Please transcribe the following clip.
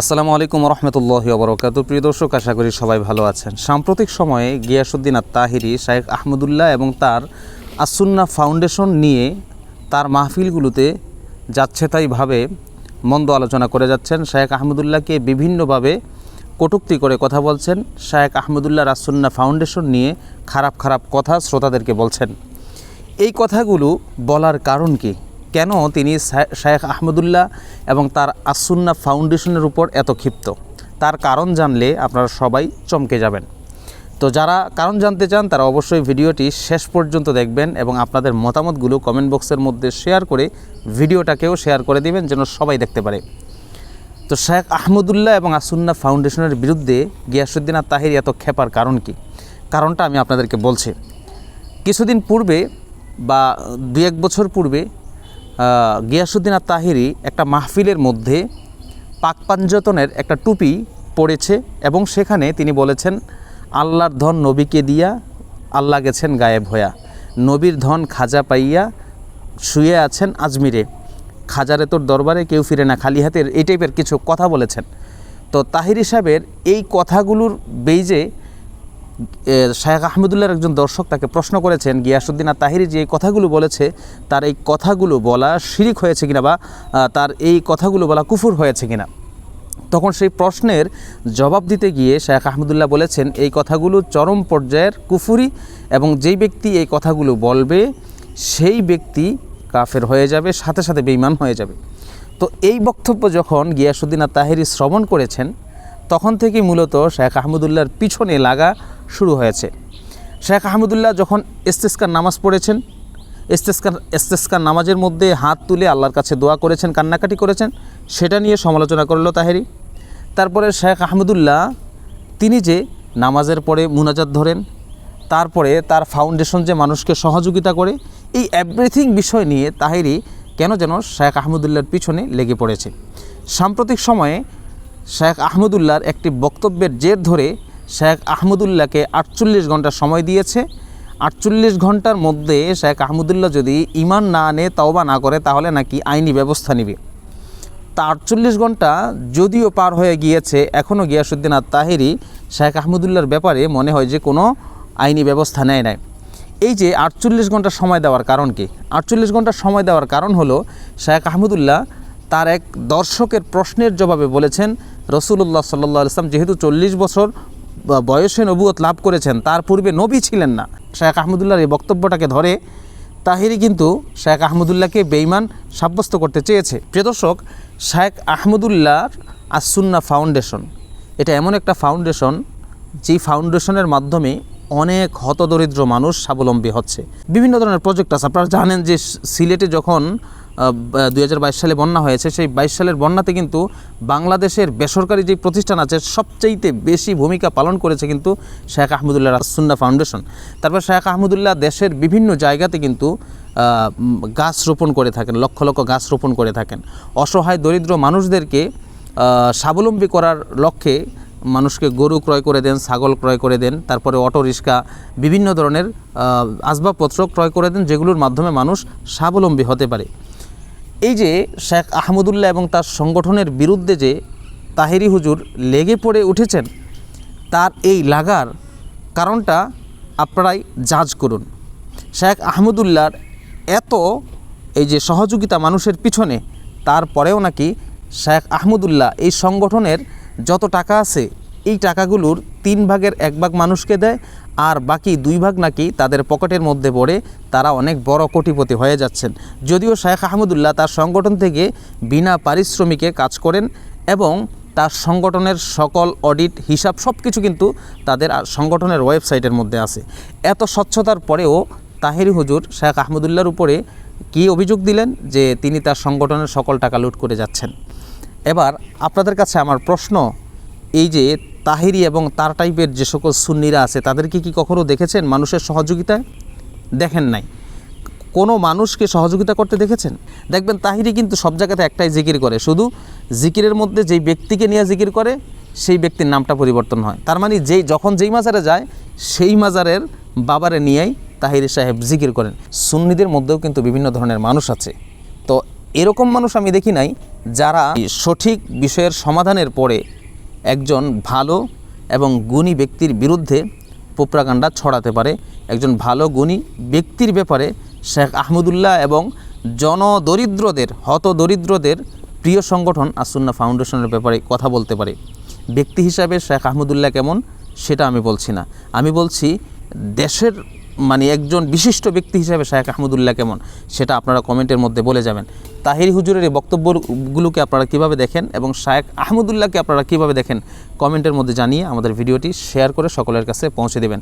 আসসালামু আলাইকুম রহমতুল্লাহ বরকাত প্রিয় দর্শক, আশা করি সবাই ভালো আছেন। সাম্প্রতিক সময়ে গিয়াসুদ্দিন আর তাহিরি শায়েখ আহমদুল্লাহ এবং তার আসুন্না ফাউন্ডেশন নিয়ে তার মাহফিলগুলোতে যাচ্ছে তাইভাবে মন্দ আলোচনা করে যাচ্ছেন। শায়েখ আহমদুল্লাহকে বিভিন্নভাবে কটূক্তি করে কথা বলছেন। শায়েখ আহমদুল্লাহ আসুন্না ফাউন্ডেশন নিয়ে খারাপ খারাপ কথা শ্রোতাদেরকে বলছেন। এই কথাগুলো বলার কারণ কি? কেন তিনি শা- শায়েখ আহমদুল্লাহ এবং তার আসুন্না ফাউন্ডেশনের উপর এত ক্ষিপ্ত? তার কারণ জানলে আপনারা সবাই চমকে যাবেন। তো যারা কারণ জানতে চান, তারা অবশ্যই ভিডিওটি শেষ পর্যন্ত দেখবেন এবং আপনাদের মতামতগুলো কমেন্ট বক্সের মধ্যে শেয়ার করে ভিডিওটাকেও শেয়ার করে দিবেন যেন সবাই দেখতে পারে। তো শেখ আহমদুল্লাহ এবং আসুন্না ফাউন্ডেশনের বিরুদ্ধে গিয়াসুদ্দিন আর তাহির এত খেপার কারণ কি? কারণটা আমি আপনাদেরকে বলছি। কিছুদিন পূর্বে বা দু এক বছর পূর্বে গিয়াসুদ্দিন আর তাহিরি একটা মাহফিলের মধ্যে পাক পাঞ্জতনের একটা টুপি পড়েছে এবং সেখানে তিনি বলেছেন, আল্লাহর ধন নবীকে দিয়া আল্লাহ গেছেন গায়েব হইয়া। নবীর ধন খাজা পাইয়া শুয়ে আছেন আজমিরে। খাজারে তোর দরবারে কেউ ফিরে না, খালি হাতের। এই টাইপের কিছু কথা বলেছেন। তো তাহির সাহেবের এই কথাগুলোর বেইজে শায়েখ আহমদুল্লাহর একজন দর্শক তাকে প্রশ্ন করেছেন গিয়াসুদ্দিন আর তাহিরি যে কথাগুলো বলেছে, তার এই কথাগুলো বলা শিরিক হয়েছে কিনা বা তার এই কথাগুলো বলা কুফুর হয়েছে কিনা? তখন সেই প্রশ্নের জবাব দিতে গিয়ে শায়েখ আহমদুল্লাহ বলেছেন, এই কথাগুলো চরম পর্যায়ের কুফুরি এবং যেই ব্যক্তি এই কথাগুলো বলবে, সেই ব্যক্তি কাফের হয়ে যাবে, সাথে সাথে বেইমান হয়ে যাবে। তো এই বক্তব্য যখন গিয়াসুদ্দিন আর তাহিরি শ্রবণ করেছেন, তখন থেকে মূলত শেখ আহমদুল্লাহর পিছনে লাগা শুরু হয়েছে। শেখ আহমদুল্লাহ যখন ইস্তেস্কার নামাজ পড়েছেন, ইস্তেস্কার ইস্তেস্কার নামাজের মধ্যে হাত তুলে আল্লাহর কাছে দোয়া করেছেন, কান্নাকাটি করেছেন, সেটা নিয়ে সমালোচনা করল তাহেরি। তারপরে শেখ আহমদুল্লাহ তিনি যে নামাজের পরে মুনাজাত ধরেন, তারপরে তার ফাউন্ডেশন যে মানুষকে সহযোগিতা করে, এই এভরিথিং বিষয় নিয়ে তাহেরি কেন যেন শেখ আহমদুল্লাহর পিছনে লেগে পড়েছে। সাম্প্রতিক সময়ে শেখ আহমদুল্লাহর একটি বক্তব্যের জের ধরে শেখ আহমদুল্লাহকে আটচল্লিশ ঘণ্টা সময় দিয়েছে। আটচল্লিশ ঘণ্টার মধ্যে শেখ আহমদুল্লাহ যদি ইমান না আনে, তওবা না করে, তাহলে নাকি আইনি ব্যবস্থা নেবে। তা আটচল্লিশ ঘণ্টা যদিও পার হয়ে গিয়েছে এখনও গিয়াসুদ্দিন আর তাহেরি শেখ আহমদুল্লার ব্যাপারে মনে হয় যে কোনো আইনি ব্যবস্থা নেয় নাই। এই যে আটচল্লিশ ঘণ্টা সময় দেওয়ার কারণ কি? আটচল্লিশ ঘণ্টা সময় দেওয়ার কারণ হলো, শেখ আহমদুল্লাহ তার এক দর্শকের প্রশ্নের জবাবে বলেছেন রসুল্লাহ সাল্লাহ ইসলাম যেহেতু চল্লিশ বছর বয়সে নবুয়ত লাভ করেছেন, তার পূর্বে নবী ছিলেন না। শেখ আহমদুল্লাহর এই বক্তব্যটাকে ধরে তাহিরি কিন্তু শেখ আহমদুল্লাহকে বেইমান সাব্যস্ত করতে চেয়েছে। প্রিয় দর্শক, শেখ আহমদুল্লাহর আসুন্না ফাউন্ডেশন, এটা এমন একটা ফাউন্ডেশন, যেই ফাউন্ডেশনের মাধ্যমে অনেক হতদরিদ্র মানুষ স্বাবলম্বী হচ্ছে। বিভিন্ন ধরনের প্রজেক্ট আছে। আপনারা জানেন যে সিলেটে যখন দু হাজার বাইশ সালে বন্যা হয়েছে। সেই বাইশ সালের বন্যাতে কিন্তু বাংলাদেশের বেসরকারি যে প্রতিষ্ঠান আছে, সবচাইতে বেশি ভূমিকা পালন করেছে কিন্তু শেখ আহমদুল্লাহ রাসুন্না ফাউন্ডেশন। তারপর শেখ আহমদুল্লাহ দেশের বিভিন্ন জায়গাতে কিন্তু গাছ রোপণ করে থাকেন, লক্ষ লক্ষ গাছ রোপণ করে থাকেন। অসহায় দরিদ্র মানুষদেরকে স্বাবলম্বী করার লক্ষ্যে মানুষকে গরু ক্রয় করে দেন, ছাগল ক্রয় করে দেন, তারপরে অটো, রিক্সা, বিভিন্ন ধরনের আসবাবপত্র ক্রয় করে দেন, যেগুলোর মাধ্যমে মানুষ স্বাবলম্বী হতে পারে। এই যে শেখ আহমদুল্লাহ এবং তার সংগঠনের বিরুদ্ধে যে তাহেরি হুজুর লেগে পড়ে উঠেছেন, তার এই লাগার কারণটা আপনারাই জাজ করুন। শেখ আহমদুল্লাহর এত এই যে সহযোগিতা মানুষের পিছনে, তারপরেও নাকি শেখ আহমদুল্লাহ এই সংগঠনের যত টাকা আছে এই টাকাগুলোর তিন ভাগের এক ভাগ মানুষকে দেয়, আর বাকি দুই ভাগ নাকি তাদের পকেটের মধ্যে পড়ে তারা অনেক বড় কোটিপতি হয়ে যাচ্ছেন। যদিও শেখ আহমদুল্লাহ তার সংগঠন থেকে বিনা পারিশ্রমিকে কাজ করেন এবং তার সংগঠনের সকল অডিট, হিসাব সব কিছু কিন্তু তাদের সংগঠনের ওয়েবসাইটের মধ্যে আছে। এত স্বচ্ছতার পরেও তাহেরি হুজুর শেখ আহমদুল্লার উপরে কী অভিযোগ দিলেন যে তিনি তার সংগঠনের সকল টাকা লুট করে যাচ্ছেন? এবার আপনাদের কাছে আমার প্রশ্ন, এই যে তাহিরি এবং তার টাইপের যে সকল সুন্নিরা আছে, তাদেরকে কি কখনো দেখেছেন মানুষের সহযোগিতায়? দেখেন নাই। কোনো মানুষকে সহযোগিতা করতে দেখেছেন? দেখবেন তাহিরি কিন্তু সব জায়গাতে একটাই জিকির করে, শুধু জিকিরের মধ্যে যেই ব্যক্তিকে নিয়ে জিকির করে, সেই ব্যক্তির নামটা পরিবর্তন হয়। তার মানে যেই, যখন যেই মাজারে যায়, সেই মাজারের বাবারে নিয়েই তাহিরি সাহেব জিকির করেন। সুন্নিদের মধ্যেও কিন্তু বিভিন্ন ধরনের মানুষ আছে। তো এরকম মানুষ আমি দেখি নাই যারা সঠিক বিষয়ের সমাধানের পরে একজন ভালো এবং গুণী ব্যক্তির বিরুদ্ধে পোপ্রাকাণ্ডা ছড়াতে পারে। একজন ভালো, গুণী ব্যক্তির ব্যাপারে শেখ আহমদুল্লাহ এবং জনদরিদ্রদের হত দরিদ্রদের প্রিয় সংগঠন আসুন্না ফাউন্ডেশনের ব্যাপারে কথা বলতে পারে। ব্যক্তি হিসাবে শেখ আহমদুল্লাহ কেমন সেটা আমি বলছি না। আমি বলছি দেশের মানে একজন বিশিষ্ট ব্যক্তি হিসাবে শায়েখ আহমদুল্লাহ কেমন? সেটা আপনারা কমেন্টের মধ্যে বলে যাবেন। তাহির হুজুরের এই বক্তব্যগুলোকে আপনারা কীভাবে দেখেন এবং শায়েখ আহমদুল্লাহকে আপনারা কীভাবে দেখেন? কমেন্টের মধ্যে জানিয়ে আমাদের ভিডিওটি শেয়ার করে সকলের কাছে পৌঁছে দেবেন।